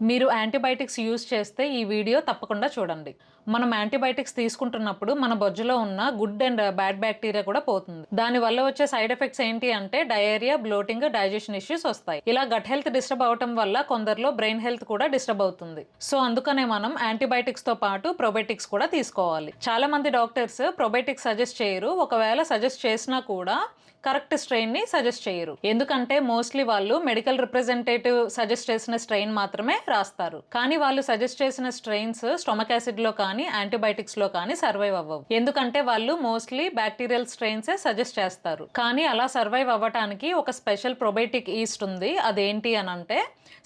మీరు antibiotics use చేస్తే ఈ వీడియో తప్పకుండా చూడండి. మనం యాంటీబయాటిక్స్ తీసుకుంటున్నప్పుడు మన బొజ్జులో ఉన్న గుడ్ అండ్ బ్యాడ్ బ్యాక్టీరియా కూడా పోతుంది. దానివల్ల వచ్చే సైడ్ ఎఫెక్ట్స్ ఏంటి అంటే డయేరియా బ్లోటింగ్ డైజెషన్ ఇష్యూస్ వస్తాయి. ఇలా గట్ హెల్త్ డిస్టర్బ్ అవటం వల్ల కొందరిలో బ్రెయిన్ హెల్త్ కూడా డిస్టర్బ్ అవుతుంది. సో అందుకనే మనం యాంటీబయాటిక్స్తో పాటు ప్రొబయోటిక్స్ కూడా తీసుకోవాలి. చాలా మంది డాక్టర్స్ ప్రొబయోటిక్స్ సజెస్ట్ చేయరు. ఒకవేళ సజెస్ట్ చేసినా కూడా కరెక్ట్ స్ట్రెయిన్ని సజెస్ట్ చేయరు. ఎందుకంటే మోస్ట్లీ వాళ్ళు మెడికల్ రిప్రజెంటేటివ్ సజెస్ట్ చేసిన స్ట్రెయిన్ మాత్రమే రాస్తారు. కానీ వాళ్ళు సజెస్ట్ చేసిన స్ట్రెయిన్స్ స్టొమక్ యాసిడ్లో కానీ యాంటీబయాటిక్స్లో కానీ సర్వైవ్ అవ్వవు. ఎందుకంటే వాళ్ళు మోస్ట్లీ బ్యాక్టీరియల్ స్ట్రెయిన్స్ సజెస్ట్ చేస్తారు. కానీ అలా సర్వైవ్ అవ్వటానికి ఒక స్పెషల్ ప్రొబయోటిక్ ఈస్ట్ ఉంది. అదేంటి అని అంటే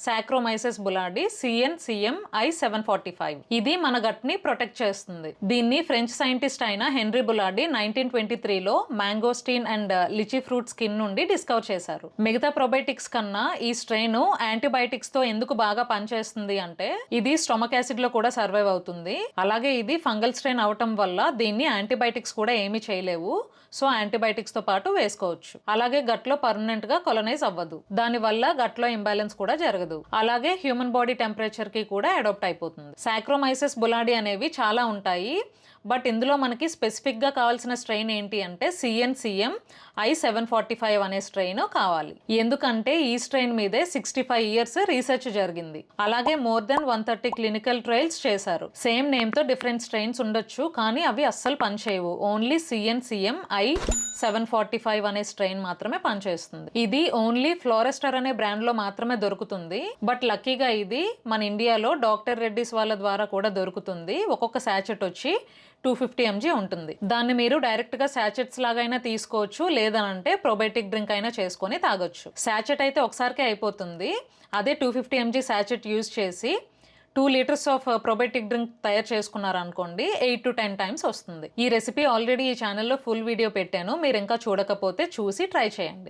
Saccharomyces boulardii CN CM I seven forty five. ఇది మన గట్ని ప్రొటెక్ట్ చేస్తుంది. దీన్ని ఫ్రెంచ్ సైంటిస్ట్ అయిన హెన్రీ బులాడి నైన్టీన్ ట్వంటీ త్రీలో mangosteen and lychee fruit skin నుండి డిస్కవర్ చేశారు. మిగతా ప్రొబయోటిక్స్ కన్నా ఈ స్ట్రెయిన్ యాంటీబయాటిక్స్తో ఎందుకు బాగా పనిచేస్తుంది అంటే ఇది స్టొమక్ యాసిడ్లో కూడా సర్వైవ్ అవుతుంది. అలాగే ఇది ఫంగల్ స్ట్రెయిన్ అవటం వల్ల దీన్ని యాంటీబయాటిక్స్ కూడా ఏమీ చేయలేవు. సో యాంటీబయాటిక్స్తో పాటు వేసుకోవచ్చు. అలాగే గట్లో పర్మనెంట్గా కొలనైజ్ అవ్వదు. దాని వల్ల గట్లో ఇంబ్యాలెన్స్ కూడా జరగదు. అలాగే హ్యూమన్ బాడీ టెంపరేచర్కి కూడా అడాప్ట్ అయిపోతుంది. సాక్రోమైసెస్ బులాడి అనేవి చాలా ఉంటాయి. బట్ ఇందులో మనకి స్పెసిఫిక్గా కావాల్సిన స్ట్రెయిన్ ఏంటి అంటే CNCM I seven forty five అనే స్ట్రెయిన్ కావాలి. ఎందుకంటే ఈ స్ట్రెయిన్ మీదే సిక్స్టీ ఫైవ్ ఇయర్స్ రీసెర్చ్ జరిగింది. అలాగే more than one thirty clinical trials చేశారు. సేమ్ నేమ్తో డిఫరెంట్ స్ట్రెయిన్స్ ఉండొచ్చు కానీ అవి అస్సలు పనిచేయవు. Only CNCM I seven forty five అనే స్ట్రెయిన్ మాత్రమే పనిచేస్తుంది. ఇది ఓన్లీ ఫ్లోరెస్టర్ అనే బ్రాండ్లో మాత్రమే దొరుకుతుంది. బట్ లక్కీగా ఇది మన ఇండియాలో డాక్టర్ రెడ్డిస్ వాళ్ళ ద్వారా కూడా దొరుకుతుంది. ఒక్కొక్క శాచెట్ వచ్చి టూ ఫిఫ్టీ ఎంజీ ఉంటుంది. దాన్ని మీరు డైరెక్ట్గా శాచెట్స్ లాగైనా తీసుకోవచ్చు లేదనంటే ప్రొబయోటిక్ డ్రింక్ అయినా చేసుకొని తాగొచ్చు. శాచెట్ అయితే ఒకసారికే అయిపోతుంది. అదే two fifty mg sachet use చేసి two litres of uh, probiotic drink తయారు చేసుకున్నారనుకోండి ఎయిట్ టు టెన్ టైమ్స్ వస్తుంది. ఈ రెసిపీ ఆల్రెడీ ఈ ఛానల్లో ఫుల్ వీడియో పెట్టాను మీరు ఇంకా చూడకపోతే చూసి ట్రై చేయండి.